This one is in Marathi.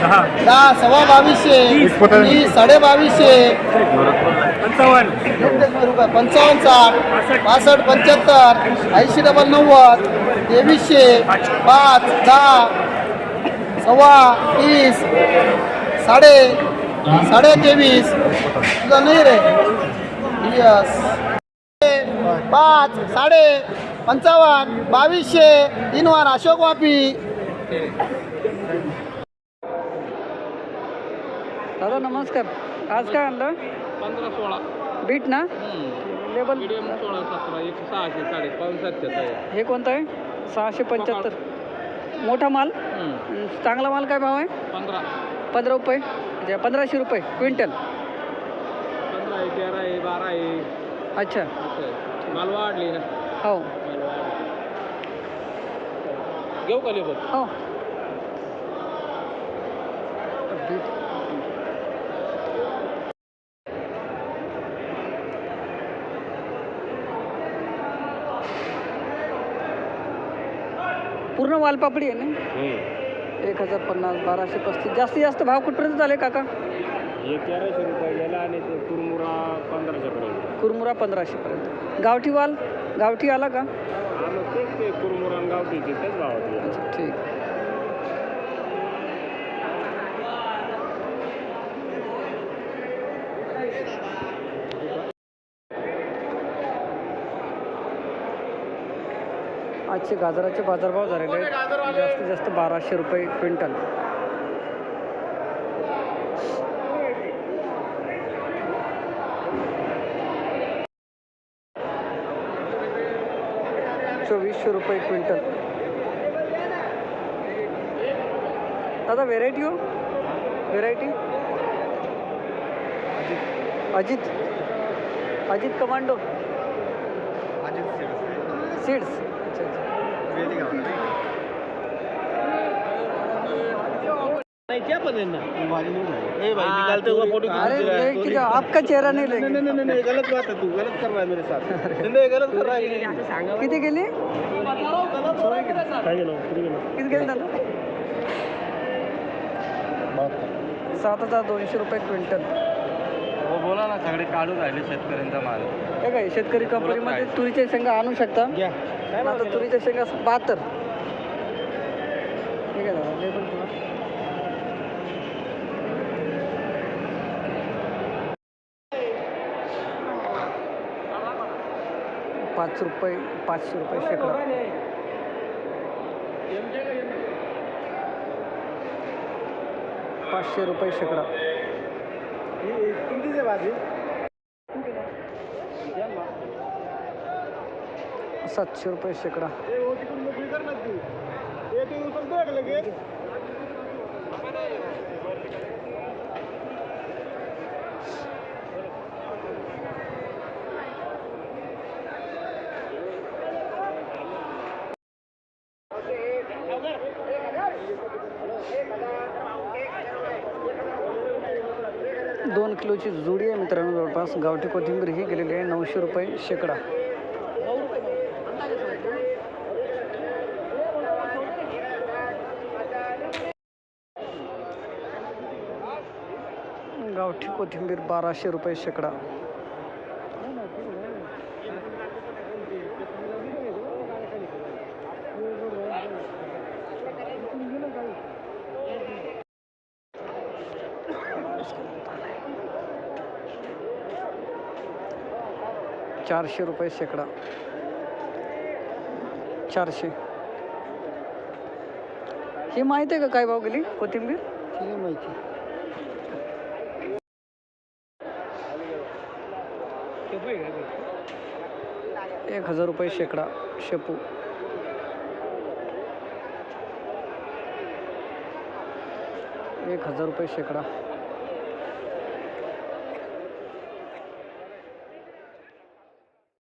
दहा सव्वा बावीसशे वीस साडे बावीसशे. पंचावन्न. पंचावन्न साठ पासष्ट पंच्याहत्तर ऐंशी डबल नव्वद तेवीसशे पाच दहा सव्वा तीस साडे साडे तेवीस. तुझं नाही रे. यस. पाच साडे पंचावन्न बावीसशे. तीन वार अशोक वापी. दादा नमस्कार. आज काय आणलं? पंधरा सोळा. बीट ना? लेबल मीडियम सोळा सतरा एक सहाशे साडे हे कोणतं आहे? सहाशे पंच्याहत्तर. मोठा माल? चांगला माल काय भाव आहे? पंधरा. पंधरा रुपये? म्हणजे पंधराशे रुपये. क्विंटल? पंधरा आहे तेरा आहे बारा आहे. अच्छा. माल वाढली ना. हो. घेऊ का लेबर हो. पूर्ण वालपापडी आहे ना? एक हजार पन्नास बाराशे पस्तीस. जास्तीत जास्त भाव कुठपर्यंत झाले काका? तेराशे रुपये गेला आणि ते कुरमुरा पंधराशे पर्यंत. कुरमुरा पंधराशेपर्यंत गावठी वाल? गावठी आला का? तेच ते कुरमुरा आणि गावठी ते तेच भावात अच्छा ठीक. आजचे गाजराचे बाजारभाव झालेले आहेत. जास्तीत जास्त बाराशे रुपये क्विंटल. चोवीसशे रुपये क्विंटल. दादा व्हेरायटी हो? Variety Ajit. Ajit. Commando. Seeds अच्छा अच्छा क्या पता ना ए भाई निकालते हुए फोटो अरे ये क्या आपका चेहरा नहीं नहीं गलत बात है तू गलत कर रहा है मेरे साथ। नहीं गलत कर रहा है। किती गेली किती गेली दादा सात हजार दोनशे रुपये क्विंटल। हो बोला ना सगळे काढून राहिले शेतकऱ्यांचा माल. हे काय शेतकरी कंपनीमध्ये तुरीचे शेंगा आणू शकता? क्या आता तुरीच्या शेंगा बहात्तर. ठीक आहे दादा लेबल तुला पाच रुपये पाचशे रुपये शेकडा. पाचशे रुपये शेकडा. किती बाजू सातशे रुपये शेकडा मोकळी कर ना तू ये तू उचल देख लगे दोन किलोची जुडी आहे मित्रांनो. जवळपास गावठी कोथिंबीर ही गेलेली आहे. नऊशे रुपये शेकडा. गावठी कोथिंबीर बाराशे रुपये शेकडा. चारशे रुपये शेकडा. चारशे. हे माहिती आहे का काय भाव गेली कोथिंबीर माहिती एक हजार रुपये शेकडा शेपू. एक हजार रुपये शेकडा.